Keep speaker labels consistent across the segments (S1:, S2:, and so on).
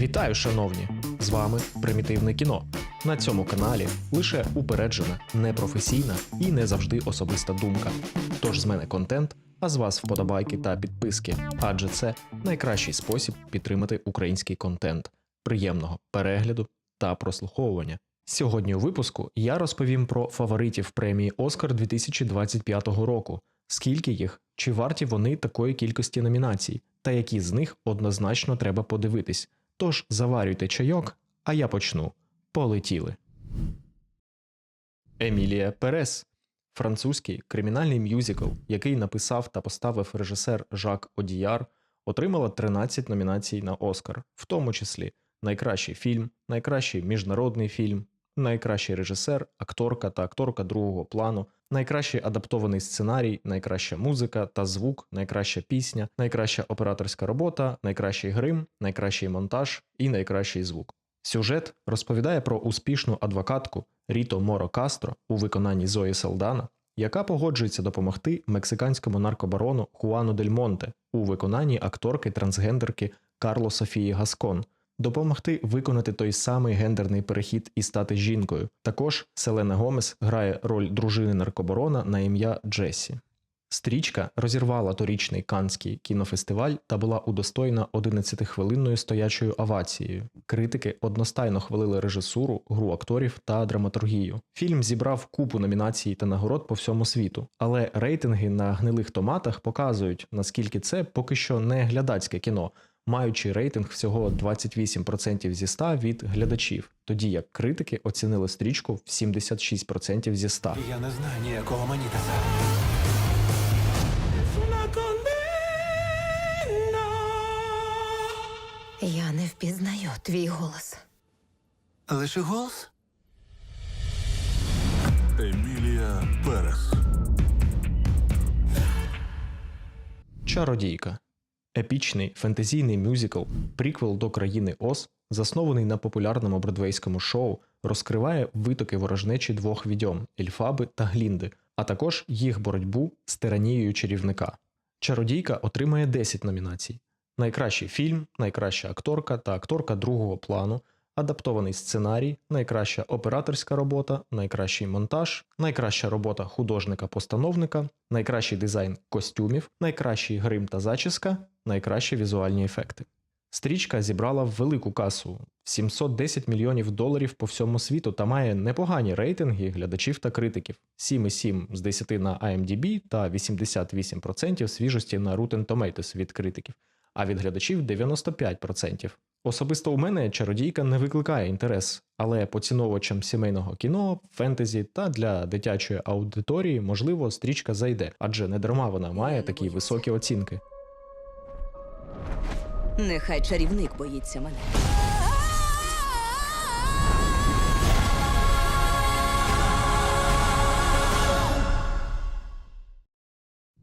S1: Вітаю, шановні! З вами Примітивне кіно. На цьому каналі лише упереджена, непрофесійна і не завжди особиста думка. Тож з мене контент, а з вас вподобайки та підписки, адже це найкращий спосіб підтримати український контент. Приємного перегляду та прослуховування. Сьогодні у випуску я розповім про фаворитів премії Оскар 2025 року, скільки їх, чи варті вони такої кількості номінацій, та які з них однозначно треба подивитись. Тож заварюйте чайок, а я почну. Полетіли. Емілія Перес французький кримінальний мюзикл, який написав та поставив режисер Жак Одіяр, отримала 13 номінацій на Оскар, в тому числі найкращий фільм, найкращий міжнародний фільм, найкращий режисер, акторка та акторка другого плану, найкращий адаптований сценарій, найкраща музика та звук, найкраща пісня, найкраща операторська робота, найкращий грим, найкращий монтаж і найкращий звук. Сюжет розповідає про успішну адвокатку Ріто Моро Кастро у виконанні Зої Салдана, яка погоджується допомогти мексиканському наркобарону Хуану Дель Монте у виконанні акторки трансгендерки Карло Софії Гаскон, допомогти виконати той самий гендерний перехід і стати жінкою. Також Селена Гомес грає роль дружини наркобарона на ім'я Джесі. Стрічка розірвала торічний Канський кінофестиваль та була удостоєна 11-хвилинною стоячою овацією. Критики одностайно хвалили режисуру, гру акторів та драматургію. Фільм зібрав купу номінацій та нагород по всьому світу, але рейтинги на гнилих томатах показують, наскільки це поки що не глядацьке кіно, маючи рейтинг всього 28% зі 100 від глядачів, тоді як критики оцінили стрічку в 76% зі 100.
S2: Я не знаю ніякого манітаса.
S3: Я не впізнаю твій голос.
S2: Лише голос? Емілія Перес.
S1: Чародійка епічний фентезійний мюзикл, приквел до країни Оз, заснований на популярному бродвейському шоу, розкриває витоки ворожнечі двох відьом Ельфаби та Глінди, а також їх боротьбу з тиранією чарівника. Чародійка отримає 10 номінацій: найкращий фільм, найкраща акторка та акторка другого плану, адаптований сценарій, найкраща операторська робота, найкращий монтаж, найкраща робота художника-постановника, найкращий дизайн костюмів, найкращий грим та зачіска, найкращі візуальні ефекти. Стрічка зібрала велику касу 710 мільйонів доларів по всьому світу та має непогані рейтинги глядачів та критиків: 7,7 з 10 на IMDb та 88% свіжості на Rotten Tomatoes від критиків, а від глядачів 95%. Особисто у мене чародійка не викликає інтерес, але поціновувачам сімейного кіно, фентезі та для дитячої аудиторії, можливо, стрічка зайде, адже не дарма вона має такі високі оцінки.
S4: Нехай чарівник боїться мене.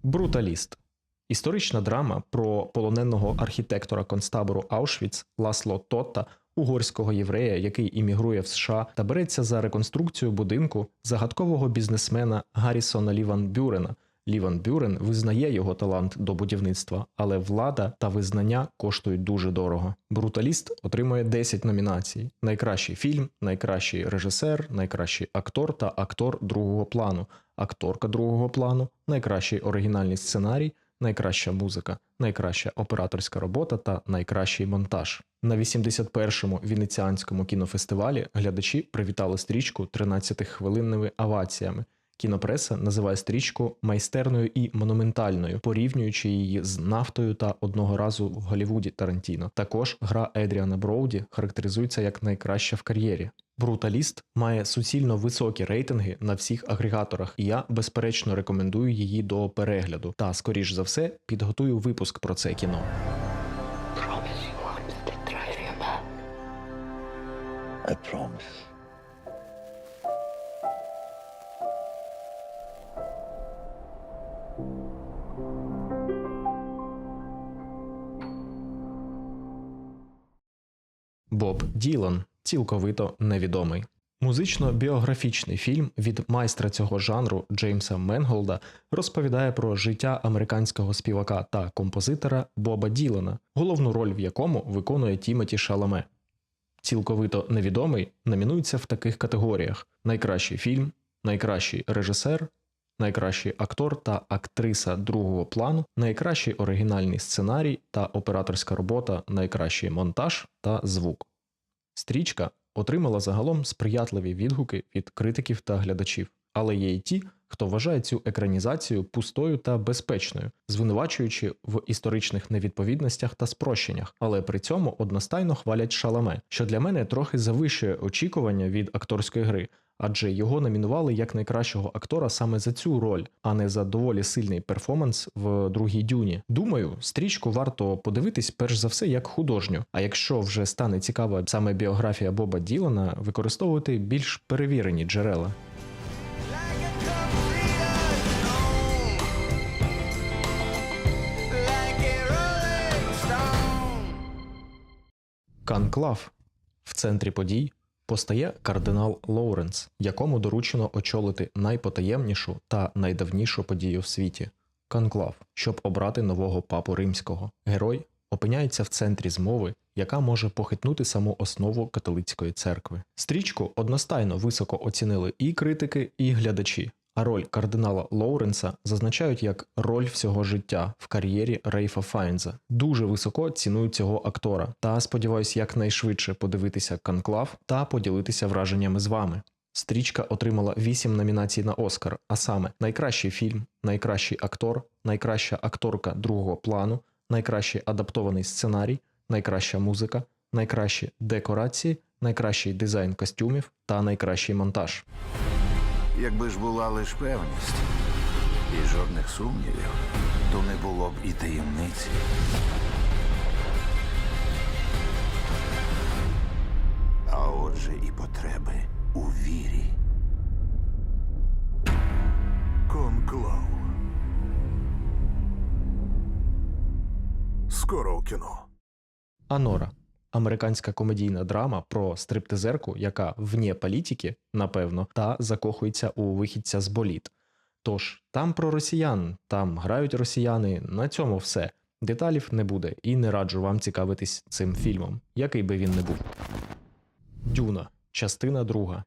S1: Бруталіст історична драма про полоненого архітектора концтабору Аушвіц Ласло Тотта, угорського єврея, який іммігрує в США та береться за реконструкцію будинку загадкового бізнесмена Гаррісона Ліван Бюрена. Ліван Бюрен визнає його талант до будівництва, але влада та визнання коштують дуже дорого. Бруталіст отримує 10 номінацій: найкращий фільм, найкращий режисер, найкращий актор та актор другого плану, акторка другого плану, найкращий оригінальний сценарій, найкраща музика, найкраща операторська робота та найкращий монтаж. На 81-му венеціанському кінофестивалі глядачі привітали стрічку 13-хвилинними оваціями. Кінопреса називає стрічку майстерною і монументальною, порівнюючи її з нафтою та одного разу в Голлівуді Тарантіно. Також гра Едріана Броуді характеризується як найкраща в кар'єрі. Бруталіст має суцільно високі рейтинги на всіх агрегаторах, і я безперечно рекомендую її до перегляду. Та, скоріш за все, підготую випуск про це кіно.
S5: promise you
S1: Боб Ділан цілковито невідомий. Музично-біографічний фільм від майстра цього жанру Джеймса Менголда розповідає про життя американського співака та композитора Боба Ділана, головну роль в якому виконує Тімоті Шаламе. Цілковито невідомий номінується в таких категоріях: найкращий фільм, найкращий режисер, найкращий актор та актриса другого плану, найкращий оригінальний сценарій та операторська робота, найкращий монтаж та звук. Стрічка отримала загалом сприятливі відгуки від критиків та глядачів, але є й ті, хто вважає цю екранізацію пустою та безпечною, звинувачуючи в історичних невідповідностях та спрощеннях, але при цьому одностайно хвалять шаламе, що для мене трохи завищує очікування від акторської гри. Адже його номінували як найкращого актора саме за цю роль, а не за доволі сильний перформанс в другій дюні. Думаю, стрічку варто подивитись перш за все як художню. А якщо вже стане цікава саме біографія Боба Ділана, використовувати більш перевірені джерела. Канклав в центрі подій постає кардинал Лоуренс, якому доручено очолити найпотаємнішу та найдавнішу подію в світі конклав, щоб обрати нового папу римського. Герой опиняється в центрі змови, яка може похитнути саму основу католицької церкви. Стрічку одностайно високо оцінили і критики, і глядачі. А роль кардинала Лоуренса зазначають як роль всього життя в кар'єрі Рейфа Файнза. Дуже високо цінують цього актора та сподіваюсь якнайшвидше подивитися конклав та поділитися враженнями з вами. Стрічка отримала 8 номінацій на Оскар, а саме найкращий фільм, найкращий актор, найкраща акторка другого плану, найкращий адаптований сценарій, найкраща музика, найкращі декорації, найкращий дизайн костюмів та найкращий монтаж.
S6: Якби ж була лиш певність і жодних сумнівів, то не було б і таємниці. А отже, і потреби у вірі.
S2: Конклав. Скоро у кіно.
S1: Анора американська комедійна драма про стриптизерку, яка вне політики, напевно, та закохується у вихідця з боліт. Тож там про росіян, там грають росіяни, на цьому все. Деталів не буде і не раджу вам цікавитись цим фільмом, який би він не був. Дюна, частина друга.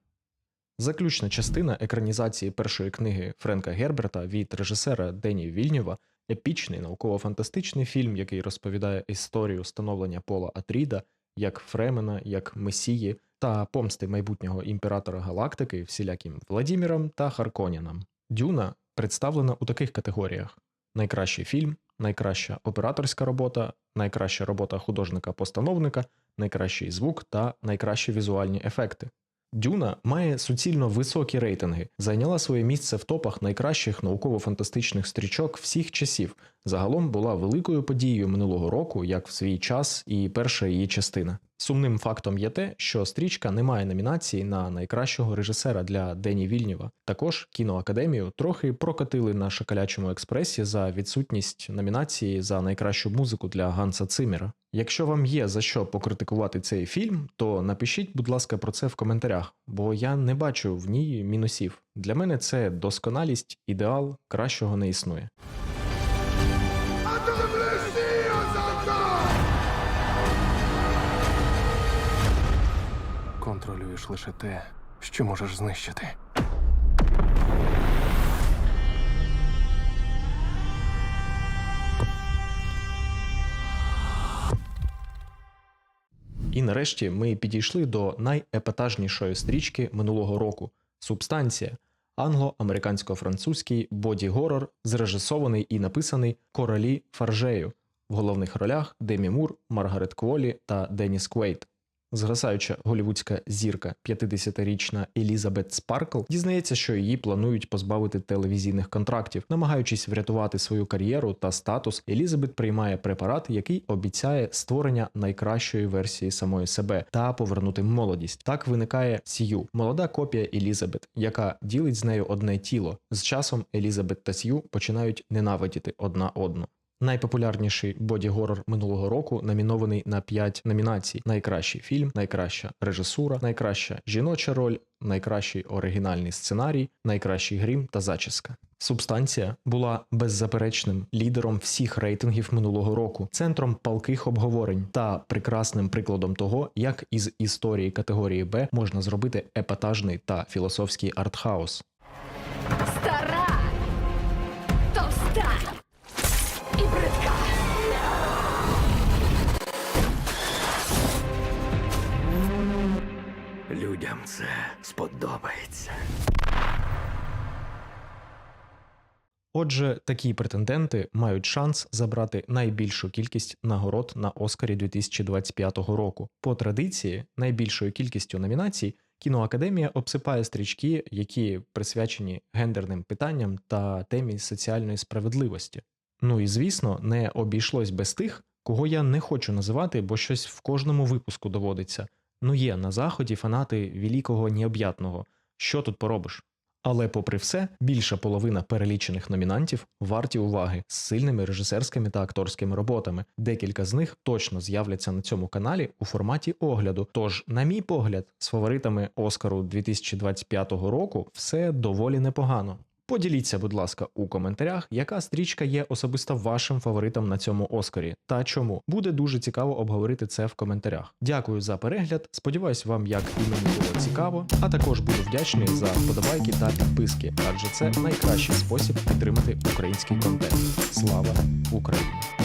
S1: Заключна частина екранізації першої книги Френка Герберта від режисера Дені Вільнєва епічний науково-фантастичний фільм, який розповідає історію становлення Пола Атріда як Фремена, як Месії та помсти майбутнього імператора галактики всіляким Владіміром та Харконінам. Дюна представлена у таких категоріях: найкращий фільм, найкраща операторська робота, найкраща робота художника-постановника, найкращий звук та найкращі візуальні ефекти. Дюна має суцільно високі рейтинги, зайняла своє місце в топах найкращих науково-фантастичних стрічок всіх часів. Загалом була великою подією минулого року, як в свій час, і перша її частина. Сумним фактом є те, що стрічка не має номінації на найкращого режисера для Дені Вільнєва. Також кіноакадемію трохи прокатили на шоколячому експресі за відсутність номінації за найкращу музику для Ганса Циммера. Якщо вам є за що покритикувати цей фільм, то напишіть, будь ласка, про це в коментарях, бо я не бачу в ній мінусів. Для мене це досконалість, ідеал, кращого не існує.
S7: Контролюєш лише те, що можеш знищити.
S1: І нарешті ми підійшли до найепатажнішої стрічки минулого року Субстанція англо-американсько-французький боді-горор, зрежисований і написаний Королі Фаржею в головних ролях Демі Мур, Маргарет Кволі та Деніс Квейт. Згасаюча голівудська зірка 50-річна Елізабет Спаркл дізнається, що її планують позбавити телевізійних контрактів. Намагаючись врятувати свою кар'єру та статус, Елізабет приймає препарат, який обіцяє створення найкращої версії самої себе та повернути молодість. Так виникає Сью, молода копія Елізабет, яка ділить з нею одне тіло. З часом Елізабет та Сью починають ненавидіти одна одну. Найпопулярніший боді-горор минулого року номінований на 5 номінацій: найкращий фільм, найкраща режисура, найкраща жіноча роль, найкращий оригінальний сценарій, найкращий грім та зачіска. Субстанція була беззаперечним лідером всіх рейтингів минулого року, центром палких обговорень та прекрасним прикладом того, як із історії категорії Б можна зробити епатажний та філософський артхаус.
S6: Це сподобається.
S1: Отже, такі претенденти мають шанс забрати найбільшу кількість нагород на Оскарі 2025 року. По традиції, найбільшою кількістю номінацій кіноакадемія обсипає стрічки, які присвячені гендерним питанням та темі соціальної справедливості. Ну і звісно, не обійшлось без тих, кого я не хочу називати, бо щось в кожному випуску доводиться. Ну є на заході фанати великого необ'ятного. Що тут поробиш? Але, попри все, більша половина перелічених номінантів варті уваги з сильними режисерськими та акторськими роботами. Декілька з них точно з'являться на цьому каналі у форматі огляду. Тож, на мій погляд, з фаворитами Оскару 2025 року все доволі непогано. Поділіться, будь ласка, у коментарях, яка стрічка є особисто вашим фаворитом на цьому Оскарі та чому. Буде дуже цікаво обговорити це в коментарях. Дякую за перегляд. Сподіваюсь, вам як і мені було цікаво. А також буду вдячний за вподобайки та підписки, адже це найкращий спосіб підтримати український контент. Слава Україні!